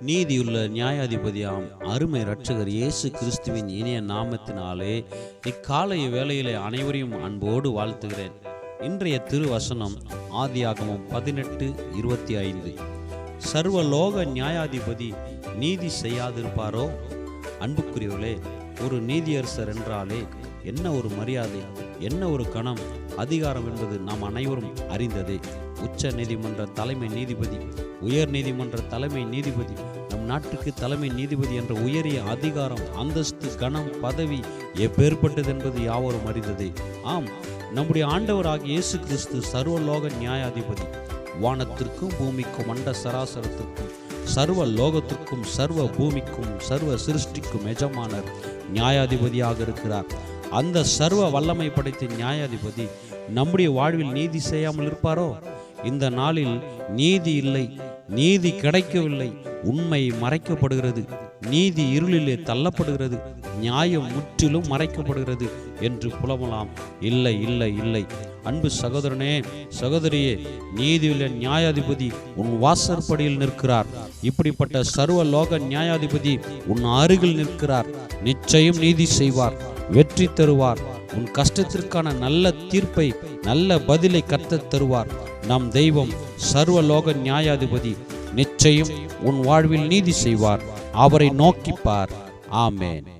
நீதியுள்ள நியாயாதிபதியாம் அருமை இரட்சகர் இயேசு கிறிஸ்துவின் இனிய நாமத்தினாலே இக்காலை வேளையிலே அனைவரையும் அன்போடு வாழ்த்துகிறேன். இன்றைய திருவசனம் ஆதியாகமம் பதினெட்டு இருபத்தி ஐந்து. சர்வலோக நியாயாதிபதி நீதி செய்யாதிருப்பாரோ? அன்புக்குரியவர்களே ஒரு நீதியரசர் என்றாலே என்ன ஒரு மரியாதை என்ன ஒரு கணம் அதிகாரம் என்பது நாம் அனைவரும் அறிந்ததே. உச்ச நீதிமன்ற தலைமை நீதிபதி உயர் நீதிமன்ற தலைமை நீதிபதி நம் நாட்டுக்கு தலைமை நீதிபதி என்ற உயரிய அதிகாரம் அந்தஸ்து கணம் பதவி எப்பேற்பட்டது என்பது யாவரும் அறிந்ததே. ஆம் நம்முடைய ஆண்டவராக இயேசு கிறிஸ்து சர்வலோக நியாயாதிபதி வானத்திற்கும் பூமிக்கும் அண்ட சராசரத்திற்கும் சர்வ லோகத்திற்கும் சர்வ பூமிக்கும் சர்வ சிருஷ்டிக்கும் எஜமானர் நியாயாதிபதியாக இருக்கிறார். அந்த சர்வ வல்லமை படைத்த நியாயாதிபதி நம்முடைய வாழ்வில் நீதி செய்யாமல் இருப்பாரோ? இந்த நாளில் நீதி இல்லை நீதி கிடைக்கவில்லை உண்மை மறைக்கப்படுகிறது நீதி இருளிலே தள்ளப்படுகிறது நியாயம் முற்றிலும் மறைக்கப்படுகிறது என்று புலமலாம் இல்லை இல்லை இல்லை. அன்பு சகோதரனே சகோதரியே நீதியுள்ள நியாயாதிபதி உன் வாசற்படியில் நிற்கிறார். இப்படிப்பட்ட சர்வ லோக நியாயாதிபதி உன் அருகில் நிற்கிறார். நிச்சயம் நீதி செய்வார் வெற்றி தருவார். உன் கஷ்டத்திற்கான நல்ல தீர்ப்பை நல்ல பதிலை கத்த தருவார். நம் தெய்வம் சர்வலோக நியாயாதிபதி நிச்சயம் உன் வாழ்வில் நீதி செய்வார். அவரை நோக்கிப்பார். ஆமேன்.